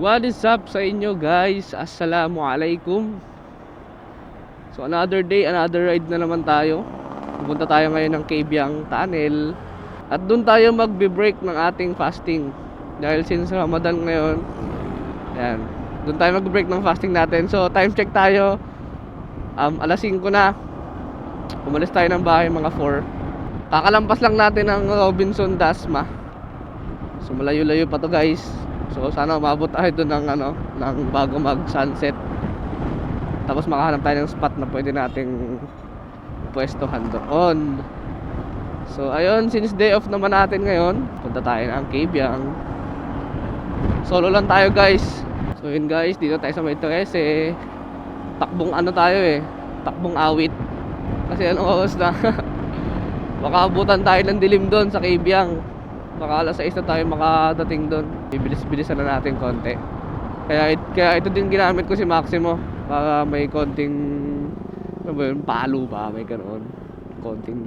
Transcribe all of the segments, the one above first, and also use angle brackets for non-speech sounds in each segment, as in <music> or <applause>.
What is up sa inyo guys? Assalamualaikum. So another day, another ride na naman tayo. Pupunta tayo ngayon ng Kebyang Tunnel. At doon tayo magbe-break ng ating fasting. Dahil since Ramadan ngayon Ayan Doon tayo magbe-break ng fasting natin. So time check tayo. Um, Alas 5 na. Umalis tayo ng bahay mga 4 Kakalampas lang natin ng Robinson Dasma. So malayo-layo pa to guys So sana umabot tayo doon ng ano, ng bago mag sunset. Tapos makahanap tayo ng spot na pwede nating pwestohan doon. So ayun, since day off naman natin ngayon, punta tayo ng Cabyang. Solo lang tayo guys. So yun guys, dito tayo sa may 13. Takbong ano tayo eh, takbong awit. Kasi anong oras na? <laughs> Baka abutan tayo ng dilim doon sa Cabyang. Baka alas 6 na tayo makadating doon. Bibilis-bilisan na natin konti. Kaya, kaya ito din ginamit ko si Maximo. Para may konting, ano ba yun, palo ba? May ganoon. Konting,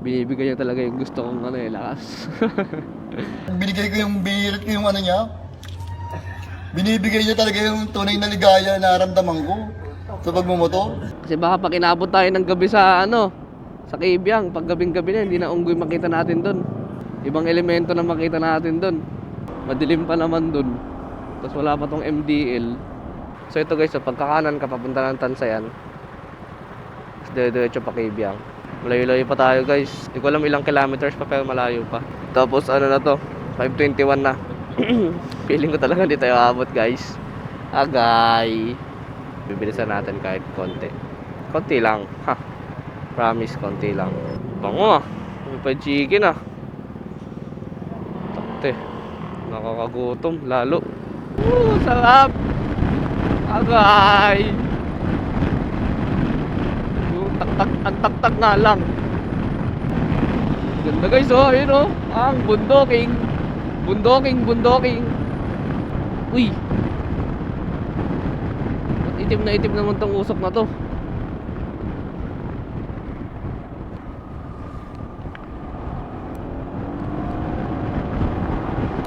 binibigay niya talaga yung gusto kong ano eh, lakas. <laughs> Binigay ko yung, binirit ko yung ano niya. Binibigay niya talaga yung tunay na ligaya na naramdaman ko sa pagmumotor. Kasi baka pag inabot tayo ng gabi sa ano, sa Cabyang, pag gabing-gabi na, hindi na unggoy makita natin doon. Ibang elemento na makita natin doon. Madilim pa naman doon. Tapos wala pa tong MDL. So ito guys, so pagkakanan ka papunta ng Tansayan. Tapos dire-diretso pa Cabyang. Malayo-layo pa tayo guys. Hindi ko alam ilang kilometers pa pero malayo pa. Tapos ano na to, 521 na. <clears throat> Feeling ko talaga hindi tayo aabot guys. Agay. Bibilisan natin kahit konti. Konti lang. Ha. Promise, konti lang. Bango ah. May pa chicken ah. Takte. Nakakagutom. Lalo. Woo, sarap. Agay. Yung tak-tak, ang tak-tak nga lang. Ganda guys oh, ayun oh. Ang bundoking. Bundoking, bundoking. Uy. Itim na itim naman tong usok na to.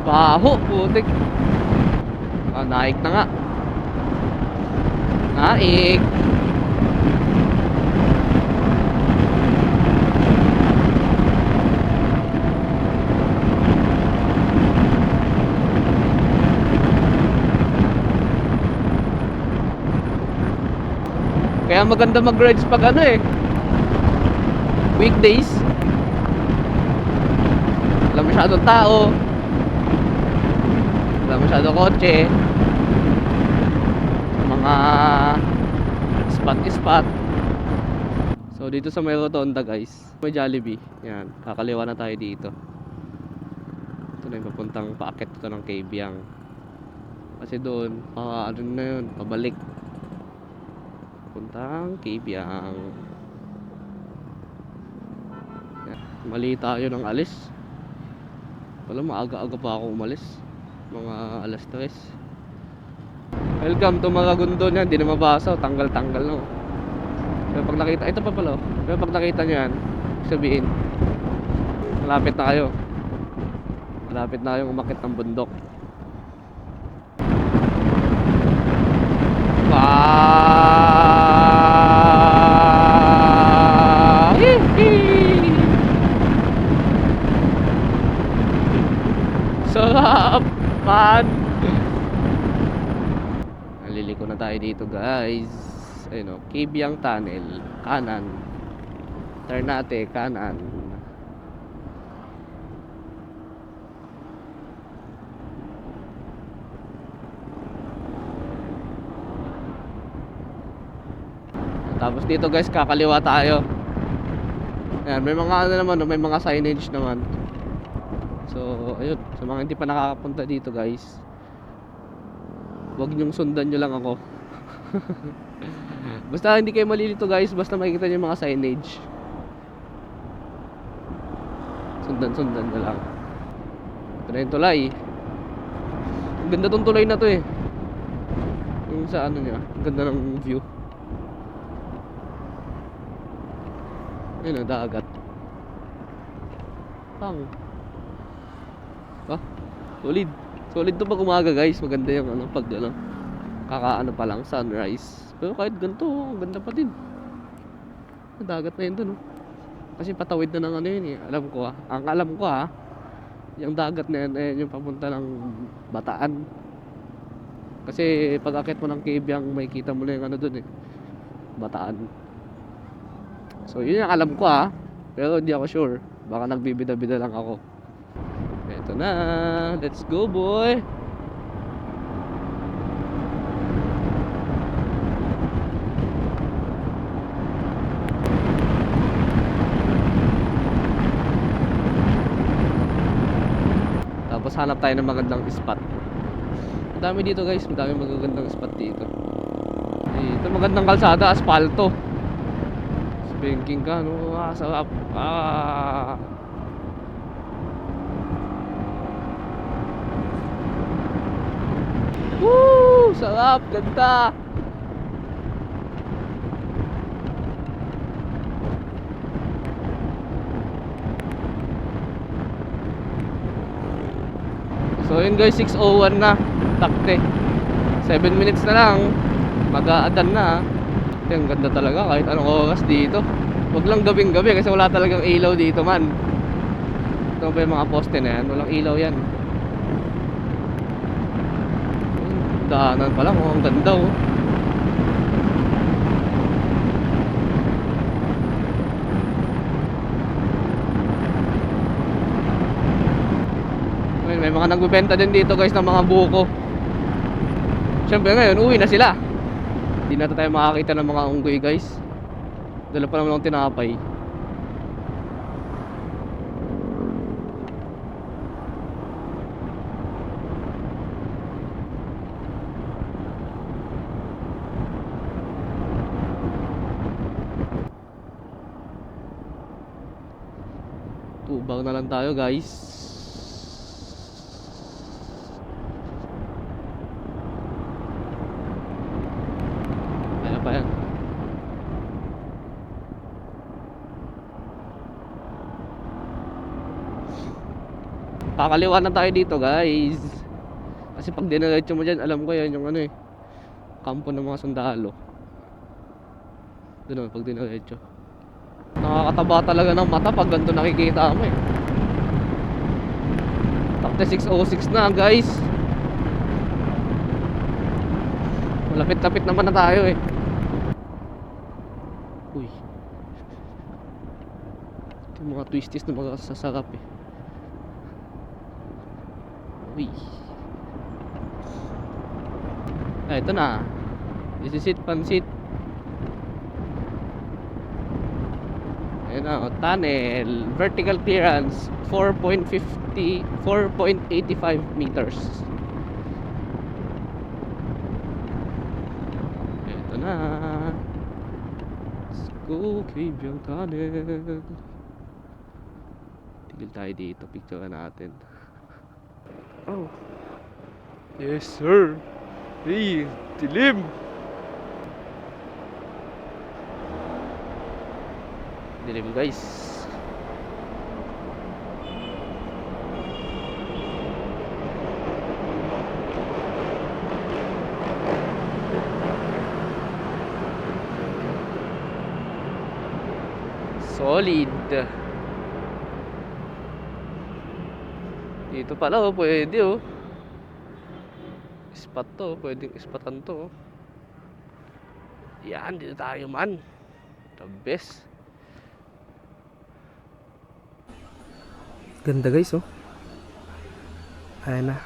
Baho, putik. Ah, naik na nga. Naik. Kaya maganda mag-rides pag ano eh. Weekdays. Wala masyadong tao. Wala masyadong kotse. Mga spot-spot. So dito sa may rotonda guys, may Jollibee. Yan, kakaliwa na tayo dito. Ito na yung papuntang paakit ito ng Cabyang. Kasi doon, pa ano na yun, pabalik. Papuntang Cabyang. Yan, Mali tayo ng alis. Wala, maaga-aga pa ako umalis. Mga alas 3. Welcome to Maragondon yan. Hindi na mabasa. oh. Tanggal-tanggal no. Pero pag nakita, ito pa pala. oh. Pero pag nakita nyo yan, sabihin, malapit na kayo. Malapit na kayong umakit ng bundok. Ah! Man! Naliliko na tayo dito guys. Ayun o, Kibyang Tunnel. Kanan. Ternate, kanan. Tapos dito guys, kakaliwa tayo. Ayan, may mga ano naman, may mga signage naman. So, ayun, sa mga hindi pa nakakapunta dito guys, Huwag niyong sundan nyo lang ako. <laughs> basta hindi kayo malilito guys, basta makikita niyo mga signage. Sundan-sundan nyo lang. Ito na yung tulay. Ang ganda tong tulay na to eh. Yung sa ano niya, ang ganda ng view. Ayun ang dagat. Pang. Ah, solid. Solid to pag umaga guys, maganda yung ano, pag ano, kakaano pa lang, sunrise. Pero kahit ganito, ang ganda pa din. Dagat na yun dun, oh. Kasi patawid na ng ano yun eh. Alam ko ah. Ang alam ko ah, yung dagat na yan, eh, yung papunta ng Bataan. Kasi pag akit mo ng cave may kita mo na yung ano dun eh. Bataan. So yun yung alam ko ah. Pero hindi ako sure. Baka nagbibida-bida lang ako. Eto na. Let's go boy. Tapos hanap tayo ng magandang spot. Ang dami dito guys, madami magagandang spot dito. Dito magandang kalsada, asfalto. Banking ka, no? Ah, sarap. Ah. Woo! Sarap, ganda. So yun guys, 6.01 na Takte. 7 minutes na lang Mag-aadan na. Ang ganda talaga kahit anong oras dito. Huwag lang gabing gabi kasi wala talagang ilaw dito man. Ito pa yung mga poste na yan? Walang ilaw yan Daanan pa lang oh, ang ganda oh may mga nagbebenta din dito guys ng mga buko. Siyempre ngayon, uwi na sila. Hindi na tayo makakita ng mga unggoy guys. Dala pa naman ng tinapay. Tubang na lang tayo guys. Kaya pa yan. Na tayo dito guys. Kasi pag dinaretso mo dyan, alam ko yan yung ano eh. Kampo ng mga sundalo. Doon naman pag dinaretso. Nakakataba talaga ng mata pag ganito nakikita mo eh. Takte 606 na guys. Malapit-lapit naman na tayo eh. Uy. Yung mga twisties na mga sasarap eh. Uy. Ah, ito na. This is it, pansit. Ayan na, oh, tunnel. Vertical clearance, 4.50, 4.85 meters. Ito na. Let's go, Caviang Tunnel. Tigil tayo dito, picture natin. Oh. Yes, sir. Hey, dilim. Dilim, guys. Solid. Dito pala oh, pwede oh. Spot to, pwedeng ispatan to. oh. Yan, dito tayo man. The best. Ganda guys oh. Ayan na.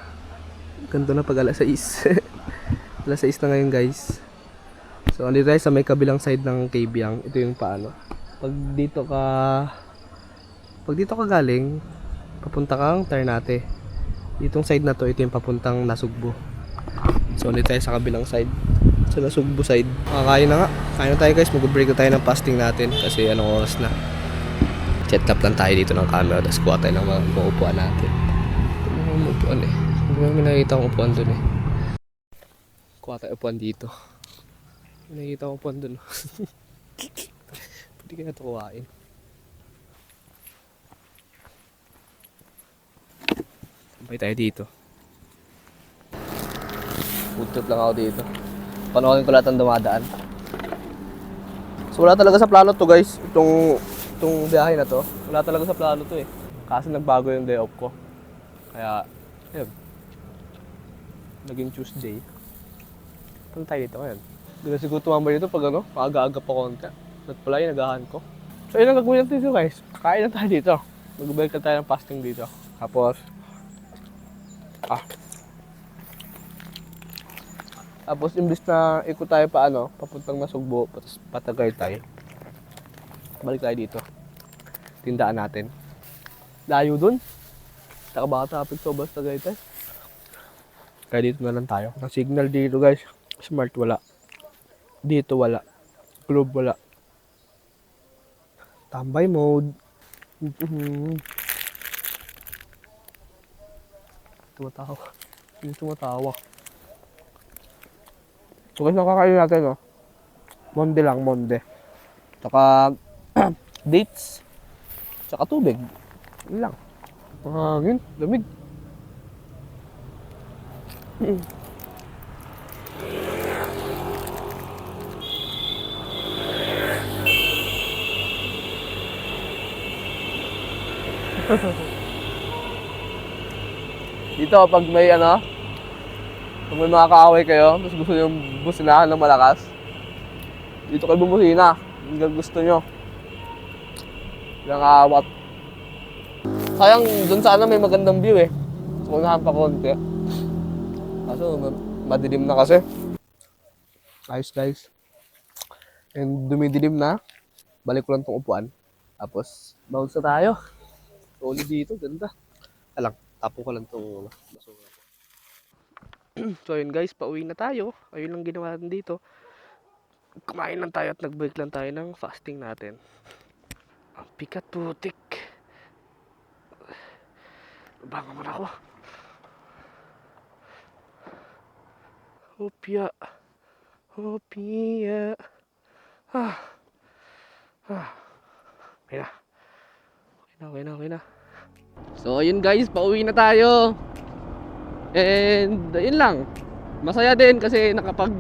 Ganto na pag alas 6. <laughs> alas 6 na ngayon guys. So andito tayo sa may kabilang side ng Kabyang. Ito yung paano. Pag dito ka pag dito ka galing, papunta kang Ternate. Itong side na to, ito yung papuntang Nasugbo. So andito tayo sa kabilang side. Sa Nasugbo side. Makakain na nga. Kain na tayo guys. Mag-break na tayo ng fasting natin kasi anong oras na. Chat up lang tayo dito ng camera tapos kuha tayo ng mga, mga upuan natin. Mga upuan eh. Hindi may nakikita akong upuan dun eh. Kuha tayo upuan dito. Nakikita akong upuan dun. <laughs> Pwede kaya ito kuhain. Sabay tayo dito. Trip lang ako dito. Panoorin ko lahat ng dumadaan. So wala talaga sa plano to guys. Itong, itong biyahe na to. Wala talaga sa plano to eh. Kasi nagbago yung day off ko. Kaya, yun. Naging Tuesday. Punta tayo dito ngayon. Hindi siguro tumambay dito pag ano, maaga-aga pa konti. At pala yung nagahan ko. So yun ang gagawin natin dito guys. Kain na tayo dito. Mag-break na tayo ng fasting dito. Tapos, ah. Tapos imbis na ikot tayo pa ano, papuntang Nasugbo, patas patagay tayo. Balik tayo dito. Tindaan natin. Layo dun. Taka baka traffic sobra sa Tagaytay. Kaya dito na lang tayo. Ang signal dito guys. Smart wala. Dito wala. Globe wala. Tambay mode. Mhm. Tumatawa. Hindi tumatawa. So guys, nakakain natin, no? Monde lang, monde. Tsaka, <clears throat> dates. Tsaka tubig. Yun lang. Mahangin, lamig. <laughs> Dito, pag may ano, pag may mga kaaway kayo, tapos gusto nyo businahan ng malakas, dito kayo bumusina. Hanggang gusto nyo. Ilang awat. Sayang, dun sana may magandang view eh. Unahan pa konti. Kaso, ma- madilim na kasi. Ayos guys. And dumidilim na. Balik ko lang tong upuan. Tapos, bounce na tayo. Solid dito, ganda. Alang, tapo ko lang tong basura. <clears throat> so yun guys, pauwi na tayo. Ayun lang ginawa natin dito. Kumain lang tayo at nag-break lang tayo ng fasting natin. Ang pikat putik. Bangon mo na ako. Hopya. Hopya. Ah. Ah. Okay na. Okay na, okay na, okay na. So, ayun guys, pauwi na tayo. And, yun lang. Masaya din kasi nakapag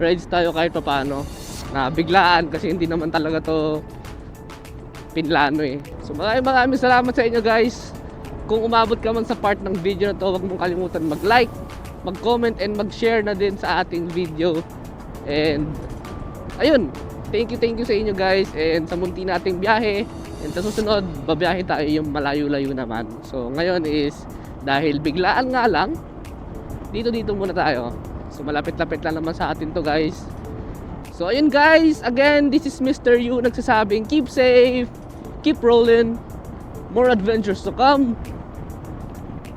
rides tayo kahit pa paano. Na biglaan kasi hindi naman talaga to pinlano eh. So maraming maraming salamat sa inyo guys. Kung umabot ka man sa part ng video na to, huwag mong kalimutan mag-like, mag-comment, and mag-share na din sa ating video. And, ayun. Thank you, thank you sa inyo guys. And sa munti nating biyahe. And sa susunod, babiyahe tayo yung malayo-layo naman. So ngayon is, dahil biglaan nga lang, dito-dito muna tayo. So malapit-lapit lang naman sa atin to guys. So ayun guys, again, this is Mr. Yu nagsasabing keep safe, keep rolling, more adventures to come.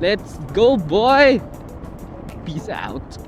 Let's go boy! Peace out.